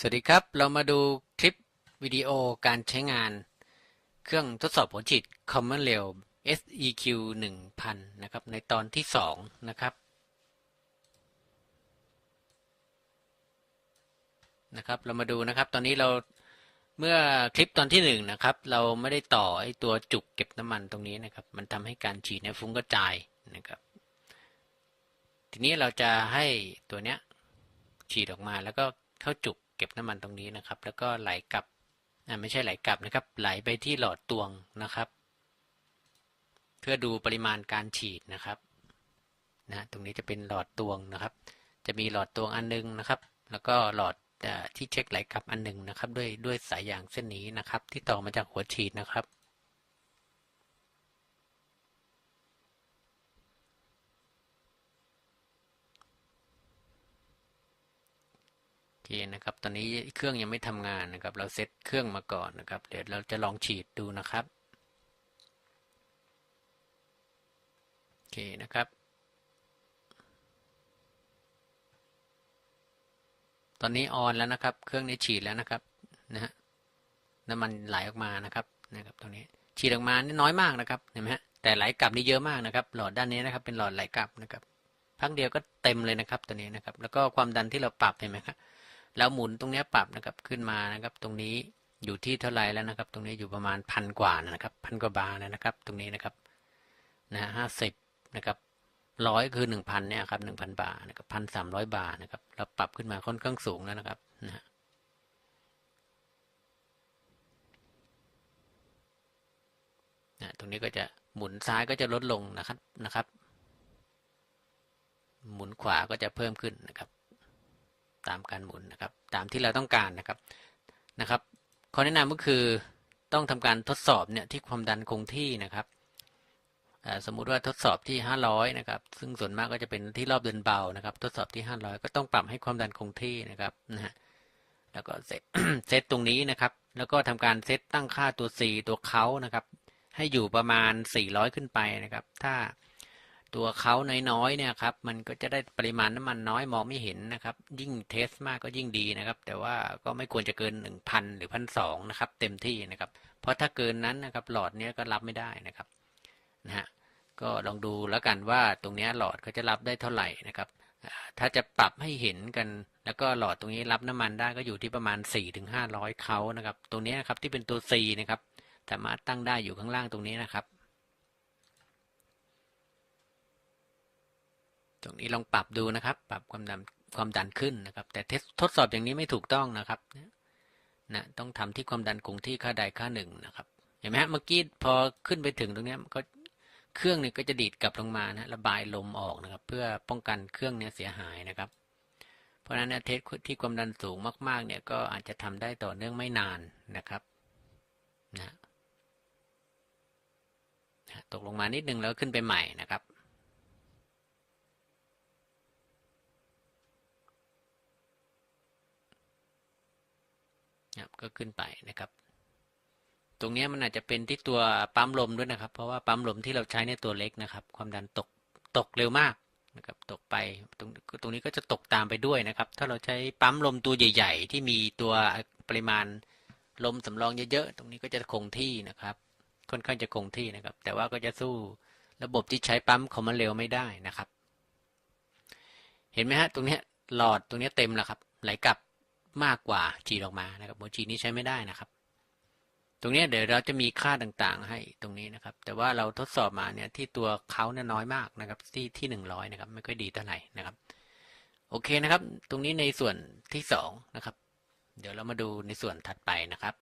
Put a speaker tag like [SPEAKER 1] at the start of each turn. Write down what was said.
[SPEAKER 1] สวัสดีครับ เรามาดูคลิปวิดีโอการใช้งาน เครื่องทดสอบหัวฉีด Common Rail SEQ 1000 นะครับ ในตอนที่ 2 นะครับ นะครับ เรามาดูนะครับ ตอนนี้เราเมื่อคลิปตอนที่ 1 นะครับ เราไม่ได้ต่อไอตัวจุกเก็บน้ำมันตรงนี้นะครับ มันทำให้การฉีดเนี่ยฟุ้งกระจายนะครับ ทีนี้เราจะให้ตัวเนี้ยฉีดออกมาแล้วก็เข้าจุก เก็บน้ำมันตรงนี้นะครับ แล้วก็ไหลกลับไม่ใช่ไหลกลับนะครับ ไหลไปที่หลอดตวงนะครับ เพื่อดูปริมาณการฉีดนะครับนะตรงนี้จะเป็นหลอดตวงนะครับ จะมีหลอดตวงอันนึงนะครับ แล้วก็หลอดที่เช็คไหลกลับอันหนึ่งนะครับ ด้วยด้วยสายยางเส้นนี้นะครับ ที่ต่อมาจากหัวฉีดนะครับ โอเคนะครับ ตอนนี้เครื่องยังไม่ทำงานนะครับ เราเซตเครื่องมาก่อนนะครับ เดี๋ยวเราจะลองฉีดดูนะครับ โอเคนะครับ ตอนนี้ออนแล้วนะครับ เครื่องนี้ฉีดแล้วนะครับ นะฮะ น้ำมันไหลออกมานะครับ นะครับ ตรงนี้ ฉีดออกมานี่น้อยมากนะครับ เห็นไหมฮะ แต่ไหลกลับนี่เยอะมากนะครับ หลอดด้านนี้นะครับ เป็นหลอดไหลกลับนะครับ พักเดียวก็เต็มเลยนะครับ ตัวนี้นะครับ แล้วก็ความดันที่เราปรับเห็นไหมครับ แล้วหมุนตรงนี้ปรับนะครับขึ้นมานะครับ ตรงนี้อยู่ที่เท่าไรแล้วนะครับ ตรงนี้อยู่ประมาณพันกว่านะครับพันกว่าบาร์นะครับ ตรงนี้นะครับนะห้าสิบนะครับร้อยคือหนึ่งพันเนี่ยครับหนึ่งพันบาร์นะครับพันสามร้อยบาร์นะครับเราปรับขึ้นมาค่อนข้างสูงแล้วนะครับนะฮะนะตรงนี้ก็จะหมุนซ้ายก็จะลดลงนะครับนะครับ หมุนขวาก็จะเพิ่มขึ้นนะครับ ตามการหมุนนะครับ ตามที่เราต้องการนะครับนะครับข้อแนะนำก็คือต้องทำการทดสอบเนี่ยที่ความดันคงที่นะครับสมมุติว่าทดสอบที่ 500 นะครับ ซึ่งส่วนมากก็จะเป็นที่รอบเดินเบานะครับ ทดสอบที่ 500 ก็ต้องปรับให้ความดันคงที่นะครับนะฮะแล้วก็เซตเซตตรงนี้นะครับ แล้วก็ทำการเซตตั้งค่าตัว C ตัวเขานะครับ ให้อยู่ประมาณ 400 ขึ้นไปนะครับ ถ้า ตัวเขาน้อยๆเนี่ยครับมันก็จะได้ปริมาณน้ำมันน้อยมองไม่เห็นนะครับ ยิ่งเทสมากก็ยิ่งดีนะครับ แต่ว่าก็ไม่ควรจะเกิน 1,000 หรือ1,200นะครับ เต็มที่นะครับ เพราะถ้าเกินนั้นนะครับ หลอดเนี้ยก็รับไม่ได้นะครับนะฮะก็ลองดูแล้วกันว่าตรงเนี้ยหลอดเขาจะรับได้เท่าไหร่นะครับถ้าจะปรับให้เห็นกัน แล้วก็หลอดตรงนี้รับน้ำมันได้ก็อยู่ที่ประมาณ 4-500 เขานะครับ ตรงนี้ยครับที่เป็นตัว C นะครับสามารถตั้งได้อยู่ข้างล่างตรงนี้นะครับ ตรงนี้ลองปรับดูนะครับ ปรับความดันความดันขึ้นนะครับ แต่ทดสอบอย่างนี้ไม่ถูกต้องนะครับนะต้องทำที่ความดันคงที่ค่าใดค่าหนึ่งนะครับ เห็นไหมฮะเมื่อกี้พอขึ้นไปถึงตรงนี้ก็เครื่องเนี่ยก็จะดีดกลับลงมานะระบายลมออกนะครับ เพื่อป้องกันเครื่องเนี่ยเสียหายนะครับ เพราะฉะนั้นเนี่ยเทสที่ความดันสูงมาก ๆ เนี่ยก็อาจจะทำได้ต่อเนื่องไม่นานนะครับนะนะตกลงมานิดนึงแล้วขึ้นไปใหม่นะครับ ครับก็ขึ้นไปนะครับ ตรงนี้มันอาจจะเป็นที่ตัวปั๊มลมด้วยนะครับ เพราะว่าปั๊มลมที่เราใช้ในตัวเล็กนะครับ ความดันตกตกเร็วมากนะครับตกไปตรงตรงนี้ก็จะตกตามไปด้วยนะครับ ถ้าเราใช้ปั๊มลมตัวใหญ่ ๆ ที่มีตัวปริมาณลมสำรองเยอะๆตรงนี้ก็จะคงที่นะครับ ค่อนข้างจะคงที่นะครับ แต่ว่าก็จะสู้ระบบที่ใช้ปั๊มคอมมานเร็วไม่ได้นะครับ เห็นไหมฮะตรงนี้หลอดตรงนี้เต็มแล้วครับ ไหลกลับ มากกว่า g ีออกมานะครับโมจีนี้ใช้ไม่ได้นะครับ ตรงนี้เดี๋ยวเราจะมีค่าต่างๆ ให้ตรงนี้นะครับ แต่ว่าเราทดสอบมาเนี่ยที่ตัวเขาเนี่ยน้อยมากนะครับ ที่ที่หนึ่งร้อยนะครับ ไม่ค่อยดีเท่าไหร่นะครับ โอเคนะครับ ตรงนี้ในส่วนที่สองนะครับ เดี๋ยวเรามาดูในส่วนถัดไปนะครับ